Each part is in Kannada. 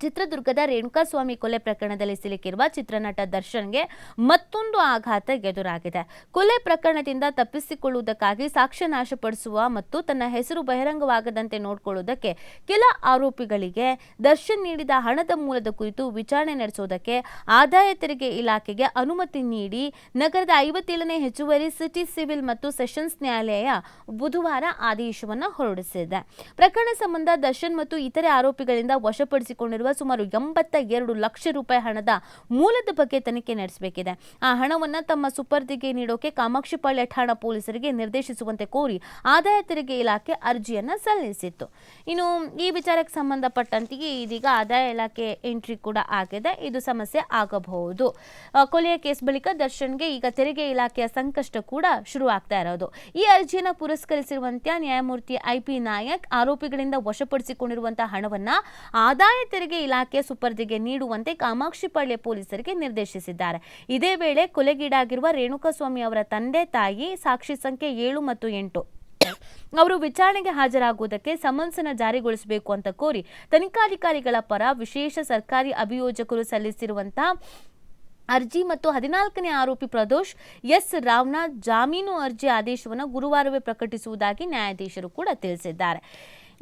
ಚಿತ್ರದುರ್ಗದ ರೇಣುಕಾಸ್ವಾಮಿ ಕೊಲೆ ಪ್ರಕರಣದಲ್ಲಿ ಸಿಲುಕಿರುವ ಚಿತ್ರನಟ ದರ್ಶನ್ಗೆ ಮತ್ತೊಂದು ಆಘಾತ ಎದುರಾಗಿದೆ. ಕೊಲೆ ಪ್ರಕರಣದಿಂದ ತಪ್ಪಿಸಿಕೊಳ್ಳುವುದಕ್ಕಾಗಿ ಸಾಕ್ಷ್ಯ ನಾಶಪಡಿಸುವ ಮತ್ತು ತನ್ನ ಹೆಸರು ಬಹಿರಂಗವಾಗದಂತೆ ನೋಡಿಕೊಳ್ಳುವುದಕ್ಕೆ ಕೆಲ ಆರೋಪಿಗಳಿಗೆ ದರ್ಶನ್ ನೀಡಿದ ಹಣದ ಮೂಲದ ಕುರಿತು ವಿಚಾರಣೆ ನಡೆಸುವುದಕ್ಕೆ ಆದಾಯ ತೆರಿಗೆ ಇಲಾಖೆಗೆ ಅನುಮತಿ ನೀಡಿ ನಗರದ ಐವತ್ತೇಳನೇ ಹೆಚ್ಚುವರಿ ಸಿಟಿ ಸಿವಿಲ್ ಮತ್ತು ಸೆಷನ್ಸ್ ನ್ಯಾಯಾಲಯ ಬುಧವಾರ ಆದೇಶವನ್ನು ಹೊರಡಿಸಿದೆ. ಪ್ರಕರಣ ಸಂಬಂಧ ದರ್ಶನ್ ಮತ್ತು ಇತರೆ ಆರೋಪಿಗಳಿಂದ ವಶಪಡಿಸಿಕೊಂಡಿರುವ ಸುಮಾರು ಎಂಬತ್ತ ಎರಡು ಲಕ್ಷ ರೂಪಾಯಿ ಹಣದ ಮೂಲದ ಬಗ್ಗೆ ತನಿಖೆ ನಡೆಸಬೇಕಿದೆ. ಆ ಹಣವನ್ನು ತಮ್ಮ ಸುಪರ್ದಿಗೆ ನೀಡೋಕೆ ಕಾಮಾಕ್ಷಿಪಾಳ್ಯ ಠಾಣಾ ಪೊಲೀಸರಿಗೆ ನಿರ್ದೇಶಿಸುವಂತೆ ಕೋರಿ ಆದಾಯ ತೆರಿಗೆ ಇಲಾಖೆ ಅರ್ಜಿಯನ್ನ ಸಲ್ಲಿಸಿತ್ತು. ಇನ್ನು ಈ ವಿಚಾರಕ್ಕೆ ಸಂಬಂಧಪಟ್ಟಂತೆಯೇ ಇದೀಗ ಆದಾಯ ಇಲಾಖೆ ಎಂಟ್ರಿ ಕೂಡ ಆಗಿದೆ. ಇದು ಸಮಸ್ಯೆ ಆಗಬಹುದು. ಕೊಲೆಯ ಕೇಸ್ ಬಳಿಕ ದರ್ಶನ್ಗೆ ಈಗ ತೆರಿಗೆ ಇಲಾಖೆಯ ಸಂಕಷ್ಟ ಕೂಡ ಶುರು ಆಗ್ತಾ ಇರೋದು. ಈ ಅರ್ಜಿಯನ್ನು ಪುರಸ್ಕರಿಸಿರುವಂತೆ ನ್ಯಾಯಮೂರ್ತಿ ಐ ಪಿ ನಾಯಕ್ ಆರೋಪಿಗಳಿಂದ ವಶಪಡಿಸಿಕೊಂಡಿರುವಂತಹ ಹಣವನ್ನ ಆದಾಯ ತೆರಿಗೆ ಇಲಾಖೆ ಸುಪರ್ದಿಗೆ ನೀಡುವಂತೆ ಕಾಮಾಕ್ಷಿಪಾಳ್ಯ ಪೊಲೀಸರಿಗೆ ನಿರ್ದೇಶಿಸಿದ್ದಾರೆ. ಇದೇ ವೇಳೆ ಕೊಲೆಗೀಡಾಗಿರುವ ರೇಣುಕಾಸ್ವಾಮಿ ಅವರ ತಂದೆ, ತಾಯಿ ಸಾಕ್ಷಿ ಸಂಖ್ಯೆ ಏಳು ಮತ್ತು ಎಂಟು. ಅವರು ವಿಚಾರಣೆಗೆ ಹಾಜರಾಗುವುದಕ್ಕೆ ಸಮನ್ಸನ ಜಾರಿಗೊಳಿಸಬೇಕು ಅಂತ ಕೋರಿ ತನಿಖಾಧಿಕಾರಿಗಳ ಪರ ವಿಶೇಷ ಸರ್ಕಾರಿ ಅಭಿಯೋಜಕರು ಸಲ್ಲಿಸಿರುವಂತಹ ಅರ್ಜಿ ಮತ್ತು ಹದಿನಾಲ್ಕನೇ ಆರೋಪಿ ಪ್ರದೋಷ್, ಎಸ್. ರಾವ್ನ ಜಾಮೀನು ಅರ್ಜಿ ಆದೇಶವನ್ನು ಗುರುವಾರವೇ ಪ್ರಕಟಿಸುವುದಾಗಿ ನ್ಯಾಯಾಧೀಶರು ಕೂಡ ತಿಳಿಸಿದ್ದಾರೆ.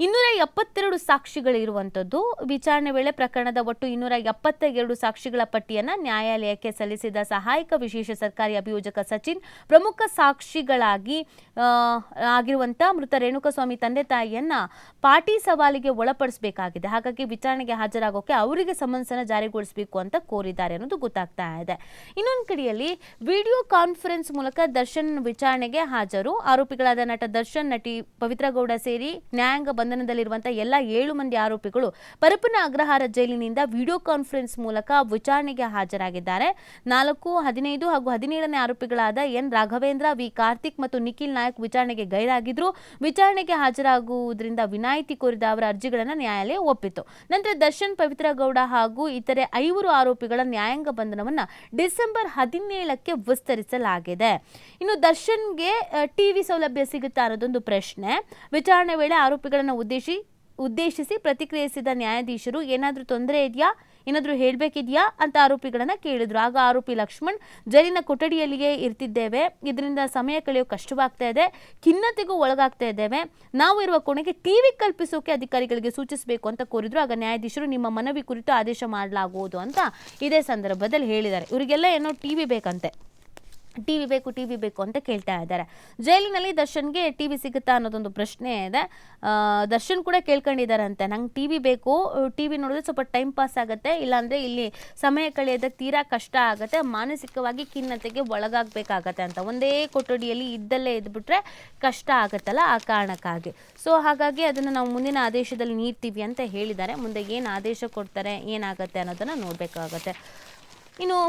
ಇನ್ನೂರ ಎಪ್ಪತ್ತೆರಡು ಸಾಕ್ಷಿಗಳಿರುವಂಥದ್ದು. ವಿಚಾರಣೆ ವೇಳೆ ಪ್ರಕರಣದ ಒಟ್ಟು ಇನ್ನೂರ ಎಪ್ಪತ್ತ ಎರಡು ಸಾಕ್ಷಿಗಳ ಪಟ್ಟಿಯನ್ನು ನ್ಯಾಯಾಲಯಕ್ಕೆ ಸಲ್ಲಿಸಿದ ಸಹಾಯಕ ವಿಶೇಷ ಸರ್ಕಾರಿ ಅಭಿಯೋಜಕ ಸಚಿನ್, ಪ್ರಮುಖ ಸಾಕ್ಷಿಗಳಾಗಿ ಆಗಿರುವಂಥ ಮೃತ ರೇಣುಕಸ್ವಾಮಿ ತಂದೆ ತಾಯಿಯನ್ನ ಪಾಟಿ ಸವಾಲಿಗೆ ಒಳಪಡಿಸಬೇಕಾಗಿದೆ. ಹಾಗಾಗಿ ವಿಚಾರಣೆಗೆ ಹಾಜರಾಗೋಕೆ ಅವರಿಗೆ ಸಮನ್ಸನ ಜಾರಿಗೊಳಿಸಬೇಕು ಅಂತ ಕೋರಿದ್ದಾರೆ ಅನ್ನೋದು ಗೊತ್ತಾಗ್ತಾ ಇದೆ. ಇನ್ನೊಂದು ಕಡೆಯಲ್ಲಿ ವಿಡಿಯೋ ಕಾನ್ಫರೆನ್ಸ್ ಮೂಲಕ ದರ್ಶನ್ ವಿಚಾರಣೆಗೆ ಹಾಜರು. ಆರೋಪಿಗಳಾದ ನಟ ದರ್ಶನ್, ನಟಿ ಪವಿತ್ರ ಗೌಡ ಸೇರಿ ನ್ಯಾಯಾಂಗ ಬಂಧನದಲ್ಲಿರುವಂತಹ ಎಲ್ಲ ಏಳು ಮಂದಿ ಆರೋಪಿಗಳು ಪರಪ್ಪನ ಅಗ್ರಹಾರ ಜೈಲಿನಿಂದ ವಿಡಿಯೋ ಕಾನ್ಫರೆನ್ಸ್ ಮೂಲಕ ವಿಚಾರಣೆಗೆ ಹಾಜರಾಗಿದ್ದಾರೆ. ನಾಲ್ಕು, ಹದಿನೈದು ಹಾಗೂ ಹದಿನೇಳನೇ ಆರೋಪಿಗಳಾದ ಎನ್ ರಾಘವೇಂದ್ರ, ವಿ ಕಾರ್ತಿಕ್ ಮತ್ತು ನಿಖಿಲ್ ನಾಯಕ್ ವಿಚಾರಣೆಗೆ ಗೈರಾಗಿದ್ರು. ವಿಚಾರಣೆಗೆ ಹಾಜರಾಗುವುದರಿಂದ ವಿನಾಯಿತಿ ಕೋರಿದ ಅವರ ಅರ್ಜಿಗಳನ್ನು ನ್ಯಾಯಾಲಯ ಒಪ್ಪಿತು ನಂತರ ದರ್ಶನ್ ಪವಿತ್ರ ಗೌಡ ಹಾಗೂ ಇತರೆ ಐವರು ಆರೋಪಿಗಳ ನ್ಯಾಯಾಂಗ ಬಂಧನವನ್ನ ಡಿಸೆಂಬರ್ ಹದಿನೇಳಕ್ಕೆ ವಿಸ್ತರಿಸಲಾಗಿದೆ. ಇನ್ನು ದರ್ಶನ್ಗೆ ಟಿವಿ ಸೌಲಭ್ಯ ಸಿಗುತ್ತಾ ಅನ್ನೋದೊಂದು ಪ್ರಶ್ನೆ. ವಿಚಾರಣೆ ವೇಳೆ ಆರೋಪಿಗಳನ್ನು ಉದ್ದೇಶಿ, ಉದ್ದೇಶಿಸಿ ಪ್ರತಿಕ್ರಿಯಿಸಿದ ನ್ಯಾಯಾಧೀಶರು, ಏನಾದರೂ ತೊಂದರೆ ಇದೆಯಾ? ಏನಾದರೂ ಹೇಳಬೇಕಿದೆಯಾ? ಅಂತ ಆರೋಪಿಗಳನ್ನು ಕೇಳಿದರು. ಆಗ ಆರೋಪಿ ಲಕ್ಷ್ಮಣ್, ಜೈಲಿನ ಕೊಠಡಿಯಲ್ಲಿಯೇ ಇರ್ತಿದ್ದೇವೆ. ಇದರಿಂದ ಸಮಯ ಕಳೆಯೋ ಕಷ್ಟವಾಗ್ತಾ ಇದೆ. ಖಿನ್ನತೆಗೂ ಒಳಗಾಗ್ತಾ ಇದ್ದೇವೆ. ನಾವು ಇರುವ ಕೋಣೆಗೆ ಟಿವಿ ಕಲ್ಪಿಸೋಕೆ ಅಧಿಕಾರಿಗಳಿಗೆ ಸೂಚಿಸಬೇಕು ಅಂತ ಕೋರಿದ್ರು. ಆಗ ನ್ಯಾಯಾಧೀಶರು, ನಿಮ್ಮ ಮನವಿ ಕುರಿತು ಆದೇಶ ಮಾಡಲಾಗುವುದು ಅಂತ ಇದೇ ಸಂದರ್ಭದಲ್ಲಿ ಹೇಳಿದ್ದಾರೆ. ಇವರಿಗೆಲ್ಲ ಏನೋ ಟಿವಿ ಬೇಕಂತೆ. ಟಿವಿ ಬೇಕು ಟಿವಿ ಬೇಕು ಅಂತ ಕೇಳ್ತಾ ಇದ್ದಾರೆ. ಜೈಲಿನಲ್ಲಿ ದರ್ಶನ್ಗೆ ಟಿವಿ ಸಿಗುತ್ತಾ ಅನ್ನೋದೊಂದು ಪ್ರಶ್ನೆ ಇದೆ. ದರ್ಶನ್ ಕೂಡ ಕೇಳ್ಕೊಂಡಿದ್ದಾರಂತೆ. ನಂಗೆ ಟಿವಿ ಬೇಕು ಟಿವಿ ನೋಡಿದ್ರೆ ಸ್ವಲ್ಪ ಟೈಮ್ ಪಾಸ್ ಆಗುತ್ತೆ. ಇಲ್ಲಾಂದರೆ ಇಲ್ಲಿ ಸಮಯ ಕಳೆಯೋದಕ್ಕೆ ತೀರಾ ಕಷ್ಟ ಆಗುತ್ತೆ. ಮಾನಸಿಕವಾಗಿ ಖಿನ್ನತೆಗೆ ಒಳಗಾಗಬೇಕಾಗತ್ತೆ ಅಂತ. ಒಂದೇ ಕೊಠಡಿಯಲ್ಲಿ ಇದ್ದಲ್ಲೇ ಇದ್ಬಿಟ್ರೆ ಕಷ್ಟ ಆಗುತ್ತಲ್ಲ ಆ ಕಾರಣಕ್ಕಾಗಿ. ಸೊ ಹಾಗಾಗಿ ಅದನ್ನು ನಾವು ಮುಂದಿನ ಆದೇಶದಲ್ಲಿ ನೀಡ್ತೀವಿ ಅಂತ ಹೇಳಿದ್ದಾರೆ. ಮುಂದೆ ಏನು ಆದೇಶ ಕೊಡ್ತಾರೆ, ಏನಾಗುತ್ತೆ ಅನ್ನೋದನ್ನು ನೋಡಬೇಕಾಗತ್ತೆ. ಇನ್ನು